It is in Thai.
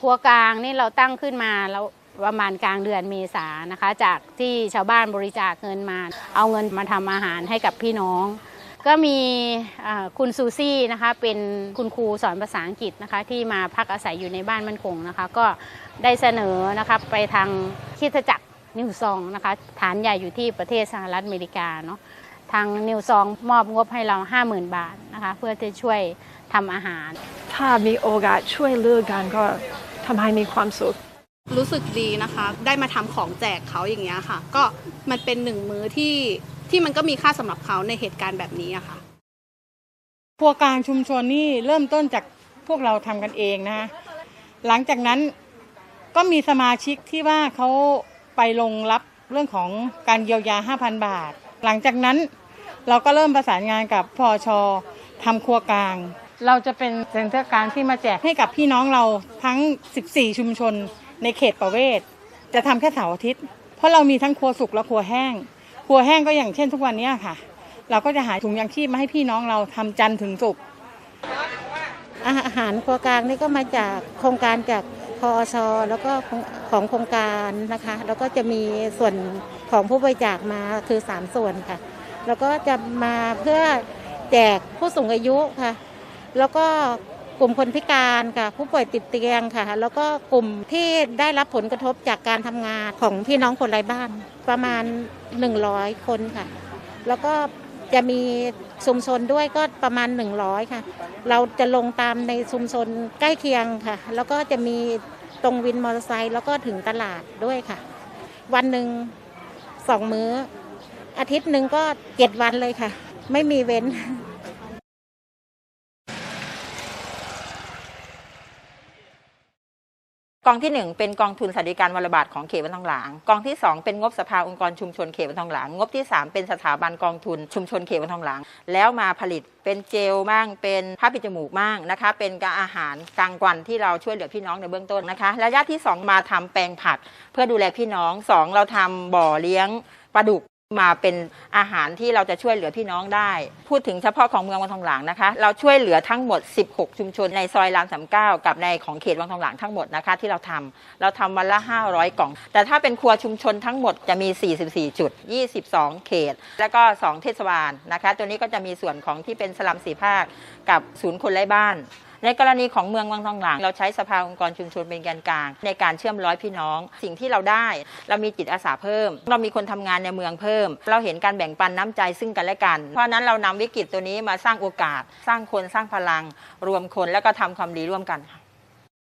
ครัวกลางนี่เราตั้งขึ้นมาแล้วประมาณกลางเดือนเมษานะคะ จากที่ชาวบ้านบริจาคเงินมา เอาเงินมาทำอาหารให้กับพี่น้อง ก็มีคุณซูซี่นะคะเป็นคุณครูสอนภาษาอังกฤษนะคะที่มาพักอาศัยอยู่ในบ้านมั่นคงนะคะ ก็ได้เสนอนะคะไปทางคิดจักรนิวซองนะคะฐานใหญ่อยู่ที่ประเทศสหรัฐอเมริกาเนาะทางนิวซองมอบงบให้เรา 50,000 บาทนะคะเพื่อจะช่วยทำอาหาร ถ้ามีโอกาสช่วยเหลือกันก็ ทำให้มีความสุข รู้สึกดีนะคะ ได้มาทำของแจกเขาอย่างเงี้ยค่ะ ก็มันเป็นหนึ่งมื้อที่ที่มันก็มีค่าสำหรับเขาในเหตุการณ์แบบนี้อะค่ะครัวกลางชุมชนนี่เริ่มต้นจากพวกเราทำกันเองนะหลังจากนั้นก็มีสมาชิกที่ว่าเขาไปลงรับเรื่องของการเยียวยา 5,000 บาท หลังจากนั้นเราก็เริ่มประสานงานกับพอชทำครัวกลาง เราจะเป็นเซ็นเตอร์กางที่มาแจกให้กับพี่น้องเราทั้ง 14 ชุมชนในเขตประเวศ จะทำแค่เสาร์อาทิตย์ เพราะเรามีทั้งครัวสุกและครัวแห้ง ครัวแห้งก็อย่างเช่นทุกวันนี้ค่ะ เราก็จะหาถุงยางชีพมาให้พี่น้องเราทำจันทร์ถึงศุกร์อาหารครัวกลางนี่ก็มาจากโครงการจากพอชแล้วก็ของของโครงการนะคะ แล้วก็จะมีส่วนของผู้บริจาคมาคือ 3 ส่วนค่ะ แล้วก็จะมาเพื่อแจกผู้สูงอายุค่ะ แล้วก็กลุ่มคนพิการค่ะผู้ป่วยติดเตียงค่ะ แล้วก็กลุ่มที่ได้รับผลกระทบจากการทำงานของพี่น้องคนไร้บ้านประมาณ 100 คนค่ะ แล้วก็จะมีชุมชนด้วยก็ประมาณ 100 ค่ะ เราจะลงตามในชุมชนใกล้เคียงค่ะ แล้วก็จะมีตรงวินมอเตอร์ไซค์แล้วก็ถึงตลาดด้วยค่ะ วันหนึ่งสองมื้อ อาทิตย์หนึ่งก็เจ็ดวันเลยค่ะ ไม่มีเว้น กองที่ 1 เป็นกองทุนสวัสดิการวันรบาดของเขตวันทองหลาง กองที่ 2 เป็นงบสภาองค์กรชุมชนเขตวันทองหลาง งบที่ 3 เป็นสถาบันกองทุนชุมชนเขตวันทองหลาง แล้วมาผลิตเป็นเจลบ้างเป็นผ้าปิดจมูกบ้างนะคะ เป็นการอาหารกลางวันที่เราช่วยเหลือพี่น้องในเบื้องต้นนะคะระยะที่ 2 มาทำแปลงผักเพื่อดูแลพี่น้อง 2 เราทำบ่อเลี้ยงปลาดุก มาเป็นอาหารที่เราจะช่วยเหลือพี่น้องได้ พูดถึงเฉพาะของเมืองวังทองหลางนะคะ เราช่วยเหลือทั้งหมด 16 ชุมชนในซอยรามสามเก้ากับในของเขตวังทองหลางทั้งหมดนะคะที่เราทำเราทำวันละ 500 กล่อง แต่ถ้าเป็นครัวชุมชนทั้งหมดจะมี 44 จุด 22 เขต แล้วก็ 2 เทศบาลนะคะ ตัวนี้ก็จะมีส่วนของที่เป็นสลัมสีภาคกับศูนย์คนไร้บ้านในกรณีของเมืองวังทองหลางเราใช้สภาองค์กรชุมชนเป็นแกนกลาง ในการเชื่อมร้อยพี่น้อง สิ่งที่เราได้ เรามีจิตอาสาเพิ่ม เรามีคนทำงานในเมืองเพิ่ม เราเห็นการแบ่งปันน้ำใจซึ่งกันและกัน เพราะฉะนั้นเรานำวิกฤตตัวนี้มาสร้างโอกาส สร้างคนสร้างพลัง รวมคนแล้วก็ทำความดีร่วมกันค่ะ